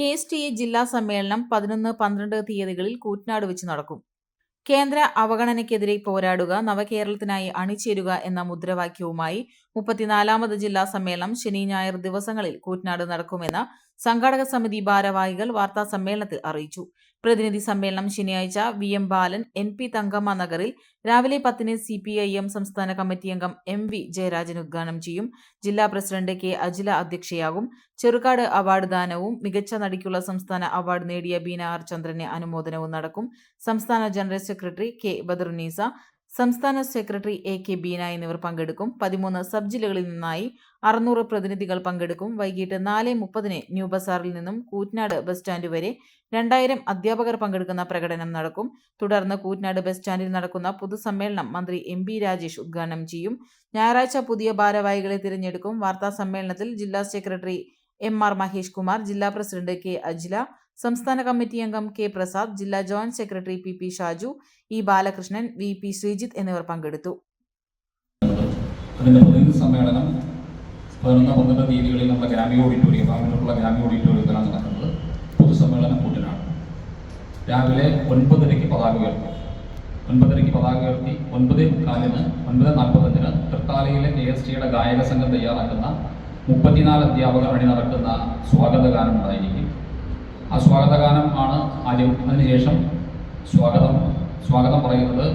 K S T A ജില്ലാ സമ്മേളനം പതിനൊന്ന് പന്ത്രണ്ട് തീയതികളിൽ കൂറ്റനാട് വെച്ച് നടക്കും. കേന്ദ്ര അവഗണനയ്ക്കെതിരെ പോരാടുക നവകേരളത്തിനായി അണിചേരുക എന്ന മുദ്രാവാക്യവുമായി മുപ്പത്തിനാലാമത് ജില്ലാ സമ്മേളനം ശനി ഞായർ ദിവസങ്ങളിൽ കൂറ്റനാട് നടക്കുമെന്ന് സംഘാടക സമിതി ഭാരവാഹികൾ വാർത്താ സമ്മേളനത്തിൽ അറിയിച്ചു. പ്രതിനിധി സമ്മേളനം ശനിയാഴ്ച V M Balan N P Thankamma നഗറിൽ രാവിലെ പത്തിന് സി പി ഐ എം സംസ്ഥാന കമ്മിറ്റി അംഗം എം വി ജയരാജൻ ഉദ്ഘാടനം ചെയ്യും. ജില്ലാ പ്രസിഡന്റ് കെ അജില അധ്യക്ഷയാകും. ചെറുകാട് അവാർഡ് ദാനവും മികച്ച നടിക്കുള്ള സംസ്ഥാന അവാർഡ് നേടിയ ബീന ആർ ചന്ദ്രന് അനുമോദനവും നടക്കും. സംസ്ഥാന ജനറൽ സെക്രട്ടറി കെ ബദറുന്നീസ സംസ്ഥാന സെക്രട്ടറി എ കെ ബീന എന്നിവർ പങ്കെടുക്കും. പതിമൂന്ന് സബ് ജില്ലകളിൽ നിന്നായി അറുന്നൂറ് പ്രതിനിധികൾ പങ്കെടുക്കും. വൈകിട്ട് നാല് മുപ്പതിന് ന്യൂ ബസാറിൽ നിന്നും കൂറ്റനാട് ബസ് സ്റ്റാൻഡ് വരെ രണ്ടായിരം അധ്യാപകർ പങ്കെടുക്കുന്ന പ്രകടനം നടക്കും. തുടർന്ന് കൂറ്റനാട് ബസ് സ്റ്റാൻഡിൽ നടക്കുന്ന പൊതുസമ്മേളനം മന്ത്രി എം ബി രാജേഷ് ഉദ്ഘാടനം ചെയ്യും. ഞായറാഴ്ച പുതിയ ഭാരവാഹികളെ തിരഞ്ഞെടുക്കും. വാർത്താ സമ്മേളനത്തിൽ ജില്ലാ secretary M R Mahesh Kumar ജില്ലാ പ്രസിഡന്റ് കെ അജില സംസ്ഥാന കമ്മിറ്റി അംഗം കെ പ്രസാദ് ജില്ലാ joint secretary P P Shaju E Balakrishnan V P Sreejith എന്നിവർ പങ്കെടുത്തു. പ്രതിനിധി സമ്മേളനം പതിനൊന്ന് പന്ത്രണ്ട് തീയതികളിൽ നമ്മുടെ ഗ്രാമീയ ഓഡിറ്റോറിയം പാവനൂരുള്ള ഗ്രാമീയ ഓഡിറ്റോറിയത്തിലാണ് നടക്കുന്നത്. പൊതുസമ്മേളനം കൂട്ടിനാണ് രാവിലെ ഒൻപതരയ്ക്ക് പതാക ഉയർത്തി. ഒൻപതരയ്ക്ക് പതാക ഉയർത്തി ഒൻപത് മുക്കാലിന് ഒൻപത് നാൽപ്പത്തഞ്ചിന് തൃത്താലയിലെ കെ എസ് ടിയുടെ ഗായക സംഘം തയ്യാറാക്കുന്ന മുപ്പത്തിനാല് അധ്യാപകർ അണി നടക്കുന്ന സ്വാഗതഗാനം ഉണ്ടായിരിക്കും ആ സ്വാഗതഗാനം ആണ് ആദ്യം അതിനുശേഷം സ്വാഗതം സ്വാഗതം പറയുന്നത്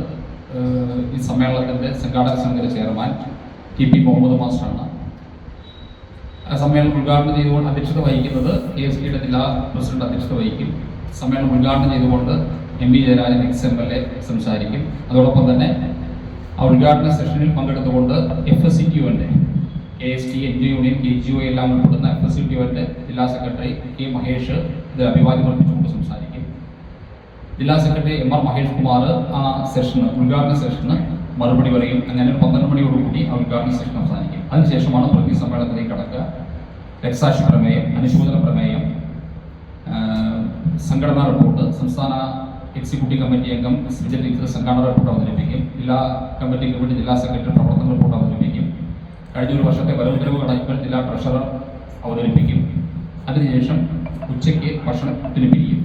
ഈ സമ്മേളനത്തിന്റെ സംഘാടക സമിതി ചെയർമാൻ ടി പി മുഹമ്മദ് മാസ്റ്ററാണ്. സമ്മേളനം ഉദ്ഘാടനം ചെയ്തുകൊണ്ട് അധ്യക്ഷത വഹിക്കുന്നത് കെ എസ് ഡിയുടെ ജില്ലാ പ്രസിഡന്റ് അധ്യക്ഷത വഹിക്കും. സമ്മേളനം ഉദ്ഘാടനം ചെയ്തുകൊണ്ട് M V Jayarajan ex M L A സംസാരിക്കും. അതോടൊപ്പം തന്നെ ആ ഉദ്ഘാടന സെഷനിൽ പങ്കെടുത്തുകൊണ്ട് F S C T യുവിന്റെ K S T N G union K G O എല്ലാം ഉൾപ്പെടുന്ന എഫ് എസ് ജില്ലാ സെക്രട്ടറി കെ മഹേഷ് ഇത് അഭിവാദ്യം അർപ്പിച്ചുകൊണ്ട് സംസാരിക്കും. ജില്ലാ secretary M R Mahesh Kumar ആ സെഷന് ഉദ്ഘാടന സെഷന് മറുപടി പറയും. അങ്ങനെ പന്ത്രണ്ട് മണിയോടുകൂടി ആ ഉദ്ഘാടന സെഷൻ അവസാനിക്കും. അതിനുശേഷമാണ് പ്രതി സമ്മേളനത്തിലേക്ക് കടക്കുക. രക്സാക്ഷി പ്രമേയം അനുശോചന പ്രമേയം സംഘടനാ റിപ്പോർട്ട് സംസ്ഥാന എക്സിക്യൂട്ടീവ് കമ്മിറ്റി അംഗം ടീച്ചർ സംഘടനാ റിപ്പോർട്ട് അവതരിപ്പിക്കും. ജില്ലാ കമ്മിറ്റിക്ക് വേണ്ടി ജില്ലാ സെക്രട്ടറി പ്രവർത്തന റിപ്പോർട്ട് കഴിഞ്ഞ ഒരു വർഷത്തെ വരവുത്തരവ് കണക്കുകൾ ജില്ലാ ട്രഷറർ അവതരിപ്പിക്കും. അതിനുശേഷം ഉച്ചയ്ക്ക് ഭക്ഷണത്തിന് പിരിയും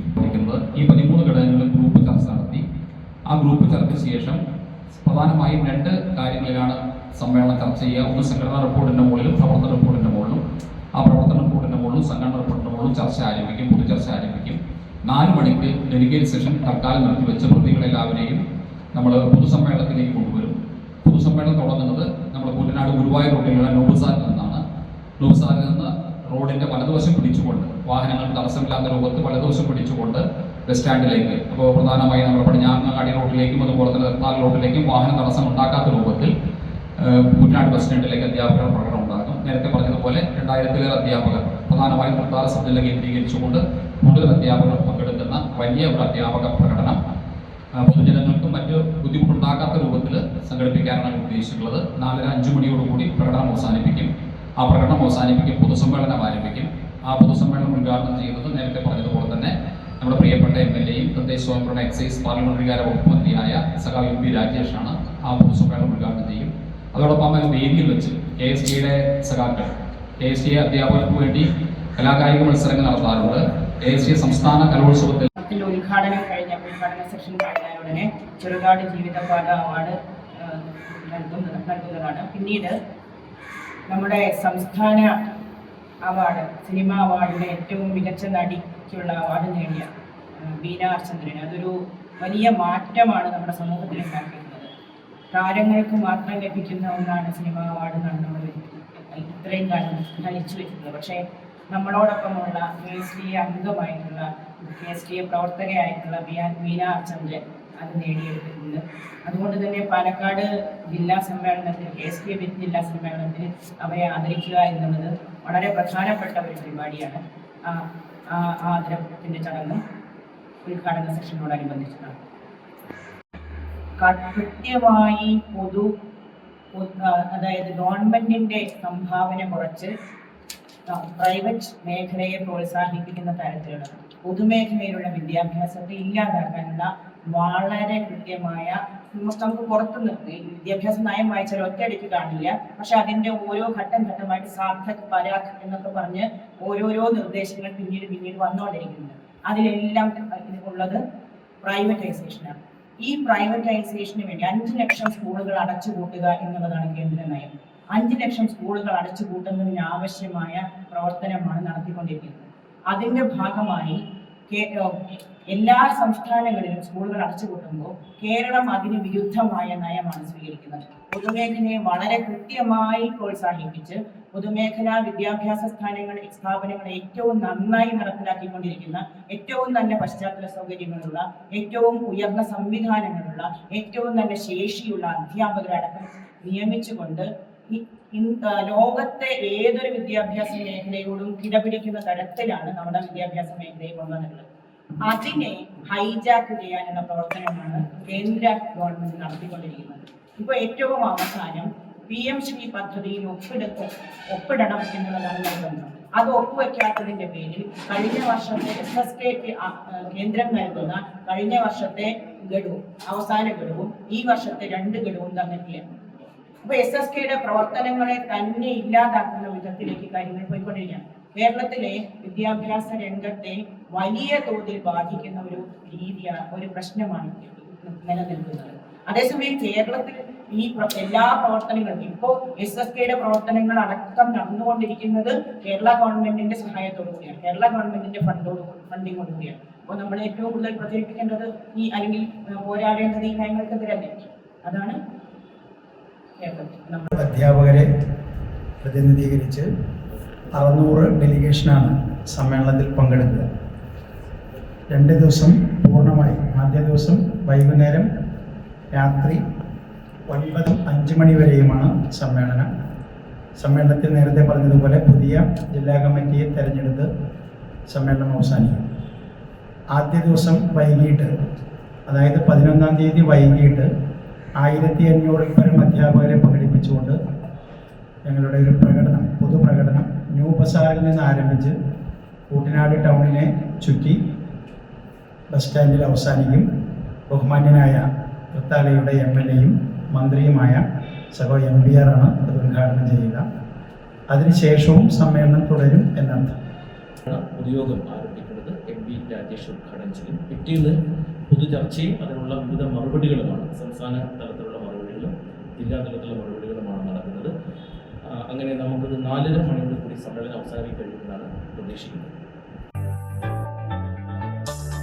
ഈ പതിമൂന്ന് ഘടകങ്ങളിൽ ഗ്രൂപ്പ് ചർച്ച നടത്തി. ആ ഗ്രൂപ്പ് ചർച്ചയ്ക്ക് ശേഷം പ്രധാനമായും രണ്ട് കാര്യങ്ങളിലാണ് സമ്മേളനം ചർച്ച ചെയ്യുക. ഒന്ന് സംഘടനാ റിപ്പോർട്ടിന്റെ മുകളിലും പ്രവർത്തന റിപ്പോർട്ടിന്റെ മുകളിലും. ആ പ്രവർത്തന റിപ്പോർട്ടിന്റെ മുകളിലും സംഘടന റിപ്പോർട്ടിന്റെ മുകളിലും ചർച്ച ആരംഭിക്കും പൊതു ചർച്ച ആരംഭിക്കും. നാല് മണിക്ക് ഡെലിഗേറ്റ് സെഷൻ തൽക്കാലം നിർത്തിവെച്ച പ്രതികളെല്ലാവരെയും നമ്മൾ പൊതുസമ്മേളനത്തിലേക്ക് കൊണ്ടുവരും. പൊതുസമ്മേളനം തുടങ്ങുന്നത് നമ്മൾ കൂറ്റനാട് ഗുരുവായൂർ റൂട്ടിലുള്ള നോബുസാറിൽ നിന്നാണ് നോബുസാറിൽ നിന്ന് റോഡിന്റെ വലതുവശം പിടിച്ചുകൊണ്ട് വാഹനങ്ങൾ തടസ്സമില്ലാത്ത രൂപത്തിൽ വലതുവശം പിടിച്ചുകൊണ്ട് ബസ് സ്റ്റാൻഡിലേക്ക് അപ്പോൾ പ്രധാനമായും നമ്മുടെ പടിഞ്ഞാറങ്ങാടി റോഡിലേക്കും അതുപോലെ തന്നെ തെർത്താൽ റോഡിലേക്കും വാഹന തടസ്സം ഉണ്ടാക്കാത്ത രൂപത്തിൽ കുട്ടനാട് ബസ് സ്റ്റാൻഡിലേക്ക് അധ്യാപകർ പ്രകടനം ഉണ്ടാക്കും നേരത്തെ പറഞ്ഞതുപോലെ രണ്ടായിരത്തിലേറെ അധ്യാപകർ പ്രധാനമായും തൃത്താല സബ്ജില്ല കേന്ദ്രീകരിച്ചുകൊണ്ട് കൂടുതൽ അധ്യാപകർ പങ്കെടുക്കുന്ന വലിയ ഒരു അധ്യാപക പൊതുജനങ്ങൾക്കും മറ്റ് ബുദ്ധിമുട്ടുണ്ടാക്കാത്ത രൂപത്തിൽ സംഘടിപ്പിക്കാനാണ് ഉദ്ദേശിച്ചിട്ടുള്ളത്. നാലര അഞ്ച് മണിയോടുകൂടി പ്രകടനം അവസാനിപ്പിക്കും. ആ പ്രകടനം അവസാനിപ്പിക്കും പൊതുസമ്മേളനം ആരംഭിക്കും. ആ പൊതുസമ്മേളനം ഉദ്ഘാടനം ചെയ്യുന്നത് നേരത്തെ പറഞ്ഞതുപോലെ തന്നെ നമ്മുടെ പ്രിയപ്പെട്ട എം എൽ എയും തദ്ദേശ സ്വയംഭരണ എക്സൈസ് പാർലമെന്ററി കാര്യ വകുപ്പ് മന്ത്രിയായ സഖാവ് എം പി രാജേഷാണ് ആ പൊതുസമ്മേളനം ഉദ്ഘാടനം ചെയ്യും. അതോടൊപ്പം വേദിയിൽ വെച്ച് കെ എസ് ടിയുടെ സഖാക്കൾ കെ എസ് ടി അധ്യാപകർക്ക് വേണ്ടി കലാകായിക മത്സരങ്ങൾ നടത്താറുണ്ട്. കെ എസ് ടി സംസ്ഥാന കലോത്സവത്തിൽ ത്തിൽ ഉദ്ഘാടനം കഴിഞ്ഞ ഉദ്ഘാടന സെഷൻ കഴിഞ്ഞാൽ ഉടനെ ചെറുകാട് ജീവിതപാത അവാർഡ് നൽകുന്നത് നൽകുന്നതാണ്. പിന്നീട് നമ്മുടെ സംസ്ഥാന അവാർഡ് സിനിമ അവാർഡിലെ ഏറ്റവും മികച്ച നടിക്കുള്ള അവാർഡ് നേടിയ ബീന ആർ ചന്ദ്രൻ അതൊരു വലിയ മാറ്റമാണ് നമ്മുടെ സമൂഹത്തിൽ ഉണ്ടാക്കിയിരുന്നത് താരങ്ങൾക്ക് മാത്രം ലഭിക്കുന്ന ഒന്നാണ് സിനിമ അവാർഡ് എന്നാണ് നമ്മൾ ഇത്രയും കാലം ധരിച്ചു വെക്കുന്നത് പക്ഷേ നമ്മളോടൊപ്പമുള്ള എ അംഗമായിട്ടുള്ള കെ പ്രവർത്തകയായിട്ടുള്ള ബീന ചന്ദ്രൻ അത് നേടിയെടുത്തിട്ടുണ്ട്. അതുകൊണ്ട് തന്നെ പാലക്കാട് ജില്ലാ സമ്മേളനത്തിൽ കെ എസ് കെ എ ജില്ലാ സമ്മേളനത്തിൽ അവരെ ആദരിക്കുക എന്നുള്ളത് വളരെ പ്രധാനപ്പെട്ട ഒരു പരിപാടിയാണ്. ആ ആദരത്തിന്റെ ചടങ്ങ് ഉദ്ഘാടന സെഷനോടനുബന്ധിച്ചിട്ടാണ് ക- കൃത്യമായി പൊതു അതായത് ഗവൺമെന്റിന്റെ സംഭാവന കുറച്ച് പ്രൈവറ്റ് മേഖലയെ പ്രോത്സാഹിപ്പിക്കുന്ന തരത്തിലുള്ള പൊതുമേഖലയിലുള്ള വിദ്യാഭ്യാസത്തെ ഇല്ലാതാക്കാനുള്ള വളരെ കൃത്യമായ നമുക്ക് പുറത്തുനിന്ന് ഈ വിദ്യാഭ്യാസ നയം വായിച്ചാൽ ഒറ്റയടിക്ക് കാണില്ല. പക്ഷെ അതിന്റെ ഓരോ ഘട്ടം ഘട്ടമായിട്ട് സാർത്ഥക് പരാഖ് എന്നൊക്കെ പറഞ്ഞ് ഓരോരോ നിർദ്ദേശങ്ങൾ പിന്നീട് പിന്നീട് വന്നുകൊണ്ടിരിക്കുന്നത് അതിലെല്ലാം ഉള്ളത് പ്രൈവറ്റൈസേഷനാണ് ഈ പ്രൈവറ്റൈസേഷന് വേണ്ടി അഞ്ച് ലക്ഷം സ്കൂളുകൾ അടച്ചുപൂട്ടുക എന്നുള്ളതാണ് കേന്ദ്ര നയം. അഞ്ച് ലക്ഷം സ്കൂളുകൾ അടച്ചുപൂട്ടുന്നതിന് ആവശ്യമായ പ്രവർത്തനമാണ് നടത്തിക്കൊണ്ടിരിക്കുന്നത്. അതിന്റെ ഭാഗമായി എല്ലാ സംസ്ഥാനങ്ങളിലും സ്കൂളുകൾ അടച്ചുപൂട്ടുമ്പോൾ കേരളം അതിന് വിരുദ്ധമായ നയമാണ് സ്വീകരിക്കുന്നത്. പൊതുമേഖലയെ വളരെ കൃത്യമായി പ്രോത്സാഹിപ്പിച്ച് പൊതുമേഖലാ വിദ്യാഭ്യാസ സ്ഥാനങ്ങൾ സ്ഥാപനങ്ങൾ ഏറ്റവും നന്നായി നടപ്പിലാക്കിക്കൊണ്ടിരിക്കുന്ന ഏറ്റവും നല്ല പശ്ചാത്തല സൗകര്യങ്ങളുള്ള ഏറ്റവും ഉയർന്ന സംവിധാനങ്ങളുള്ള ഏറ്റവും നല്ല ശേഷിയുള്ള അധ്യാപകരടക്കം നിയമിച്ചുകൊണ്ട് ലോകത്തെ ഏതൊരു വിദ്യാഭ്യാസ മേഖലയോടും കിടപിടിക്കുന്ന തരത്തിലാണ് നമ്മുടെ വിദ്യാഭ്യാസ മേഖലയിൽ കൊണ്ടുവന്നിട്ടുള്ളത്. അതിനെ ഹൈജാക്ക് ചെയ്യാനുള്ള പ്രവർത്തനമാണ് കേന്ദ്ര ഗവൺമെന്റ് നടത്തിക്കൊണ്ടിരിക്കുന്നത്. ഇപ്പൊ ഏറ്റവും അവസാനം പി എം ശ്രീ പദ്ധതിയിൽ ഒപ്പിടത്ത് ഒപ്പിടണം എന്നുള്ളതാണ് നിർബന്ധം അത് ഒപ്പുവെക്കാത്തതിന്റെ പേരിൽ കഴിഞ്ഞ വർഷത്തെ എസ് എസ് കെ കേന്ദ്രം നൽകുന്ന കഴിഞ്ഞ വർഷത്തെ ഗഡുവും അവസാന ഗഡുവും ഈ വർഷത്തെ രണ്ട് ഗഡുവും തന്നിട്ടില്ല. അപ്പൊ എസ് എസ് കെയുടെ പ്രവർത്തനങ്ങളെ തന്നെ ഇല്ലാതാക്കുന്ന വിധത്തിലേക്ക് കാര്യങ്ങൾ പോയിക്കൊണ്ടിരിക്കുകയാണ്. കേരളത്തിലെ വിദ്യാഭ്യാസ രംഗത്തെ വലിയ തോതിൽ ബാധിക്കുന്ന ഒരു രീതിയാണ് ഒരു പ്രശ്നമാണ് നിലനിൽക്കുന്നത്. അതേസമയം കേരളത്തിൽ ഈ എല്ലാ പ്രവർത്തനങ്ങളും ഇപ്പോൾ എസ് എസ് കെയുടെ പ്രവർത്തനങ്ങൾ അടക്കം നടന്നുകൊണ്ടിരിക്കുന്നത് കേരള ഗവൺമെന്റിന്റെ സഹായത്തോടു കൂടിയാണ് കേരള ഗവൺമെന്റിന്റെ ഫണ്ടോട് ഫണ്ടിങ്ങോട് കൂടിയാണ് അപ്പോൾ നമ്മൾ ഏറ്റവും കൂടുതൽ പ്രചരിപ്പിക്കേണ്ടത് ഈ അല്ലെങ്കിൽ പോരാടേണ്ടത് ഈ നയങ്ങൾക്കെതിരല്ലേ? അതാണ് അധ്യാപകരെ പ്രതിനിധീകരിച്ച് അറുന്നൂറ് ഡെലിഗേഷനാണ് സമ്മേളനത്തിൽ പങ്കെടുക്കുക. രണ്ട് ദിവസം പൂർണമായി ആദ്യ ദിവസം വൈകുന്നേരം രാത്രി ഒൻപത് അഞ്ച് മണി വരെയുമാണ് സമ്മേളനം. സമ്മേളനത്തിൽ നേരത്തെ പറഞ്ഞതുപോലെ പുതിയ ജില്ലാ കമ്മിറ്റിയെ തെരഞ്ഞെടുത്ത് സമ്മേളനം അവസാനിക്കും. ആദ്യ ദിവസം വൈകിട്ട് അതായത് പതിനൊന്നാം തീയതി വൈകിട്ട് ആയിരത്തി അഞ്ഞൂറിൽ പരം അധ്യാപകരെ പങ്കെടുപ്പിച്ചുകൊണ്ട് ഞങ്ങളുടെ ഒരു പ്രകടനം പൊതുപ്രകടനം ന്യൂ ബസാറിൽ നിന്ന് ആരംഭിച്ച് കൂട്ടനാട് ടൗണിനെ ചുറ്റി ബസ് സ്റ്റാൻഡിൽ അവസാനിക്കും ബഹുമാന്യനായ തൃത്താലയുടെ എം എൽ എയും മന്ത്രിയുമായ സഹോ എം പി ആർ ആണ് അത് ഉദ്ഘാടനം ചെയ്യുക. അതിനുശേഷവും സമ്മേളനം തുടരും എന്നർത്ഥം. പൊതുയോഗം ആരംഭിക്കുന്നത് എം പി രാജേഷ് ഉദ്ഘാടനം ചെയ്യും. പിറ്റേന്ന് പൊതുചർച്ചയും അതിനുള്ള വിവിധ മറുപടികളുമാണ് സംസ്ഥാന തലത്തിലുള്ള മറുപടികളും ജില്ലാ തലത്തിലുള്ള മറുപടികളുമാണ് നടക്കുന്നത്. അങ്ങനെ നമുക്കൊരു നാലര മണിയോട് കൂടി സമ്മേളനം അവസാനിക്കഴിയുമെന്നാണ് പ്രതീക്ഷിക്കുന്നത്.